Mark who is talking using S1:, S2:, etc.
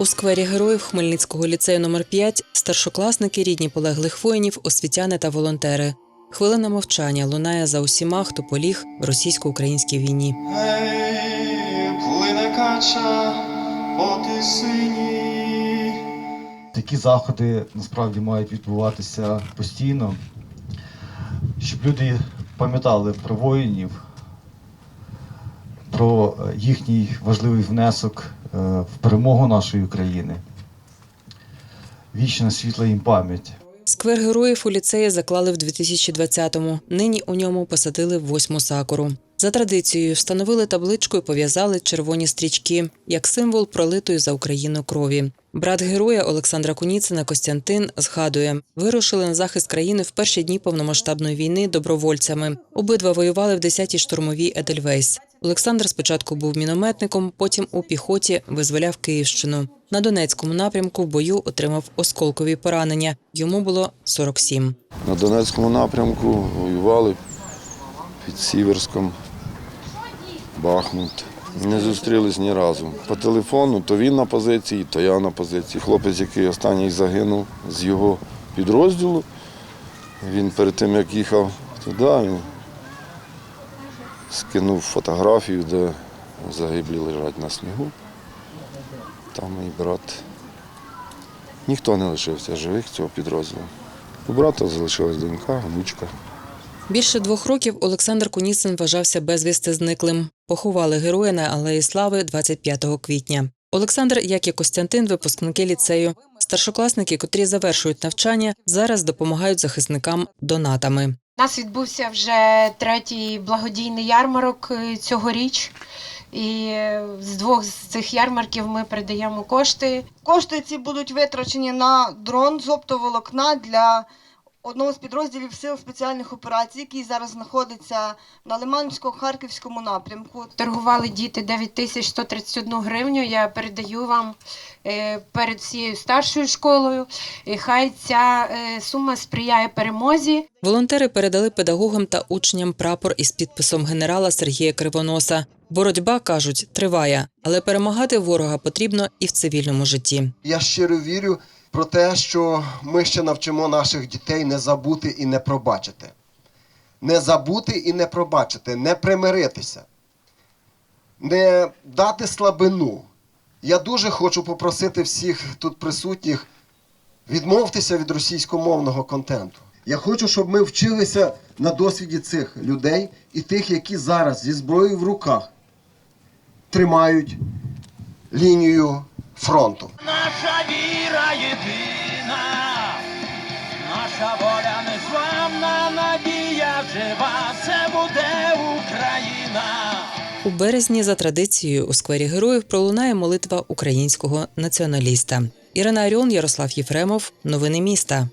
S1: У сквері героїв Хмельницького ліцею номер 5 старшокласники, рідні полеглих воїнів, освітяни та волонтери. Хвилина мовчання лунає за усіма, хто поліг в російсько-українській війні.
S2: Плине кача по тисині.
S3: Такі заходи насправді мають відбуватися постійно, щоб люди пам'ятали про воїнів, про їхній важливий внесок в перемогу нашої України. Вічна світла їм пам'ять.
S1: Сквер героїв у ліцеї заклали в 2020-му. Нині у ньому посадили восьму сакуру. За традицією встановили табличку і пов'язали червоні стрічки як символ пролитої за Україну крові. Брат героя Олександра Куніцина Костянтин згадує, вирушили на захист країни в перші дні повномасштабної війни добровольцями. Обидва воювали в 10-й штурмовій Едельвейс. Олександр спочатку був мінометником, потім у піхоті визволяв Київщину. На Донецькому напрямку в бою отримав осколкові поранення. Йому було 47.
S4: На Донецькому напрямку воювали під Сіверськом, Бахмут. Не зустрілись ні разу. По телефону то він на позиції, то я на позиції. Хлопець, який останній загинув з його підрозділу, він перед тим, як їхав туди, скинув фотографію, де загиблі лежать на снігу. Там мій брат. Ніхто не лишився живих цього підрозділу. У брата залишилась донька, внучка.
S1: Більше двох років Олександр Куніцин вважався безвісти зниклим. Поховали героя на Алеї Слави 25 квітня. Олександр, як і Костянтин, випускники ліцею. Старшокласники, котрі завершують навчання, зараз допомагають захисникам донатами.
S5: У нас відбувся вже третій благодійний ярмарок е, цьогоріч. І е, з двох з цих ярмарків ми передаємо кошти.
S6: Кошти ці будуть витрачені на дрон з оптоволокна для одного з підрозділів сил спеціальних операцій, який зараз знаходиться на Лимансько-Харківському напрямку.
S5: Торгували діти 9131 гривню. Я передаю вам е, перед всією старшою школою. І хай ця е, сума сприяє перемозі.
S1: Волонтери передали педагогам та учням прапор із підписом генерала Сергія Кривоноса. Боротьба кажуть, триває, але перемагати ворога потрібно і в цивільному житті.
S7: Я щиро вірю про те, що ми ще навчимо наших дітей не забути і не пробачити. Не забути і не пробачити, не примиритися, не дати слабину. Я дуже хочу попросити всіх тут присутніх відмовтеся від російськомовного контенту. Я хочу, щоб ми вчилися на досвіді цих людей і тих, які зараз зі зброєю в руках тримають лінію фронту.
S2: Наша віра єдина, наша воля незламна, надія жива, це буде Україна.
S1: У березні за традицією у сквері героїв пролунає молитва українського націоналіста. Ірина Аріон, Ярослав Єфремов. Новини міста.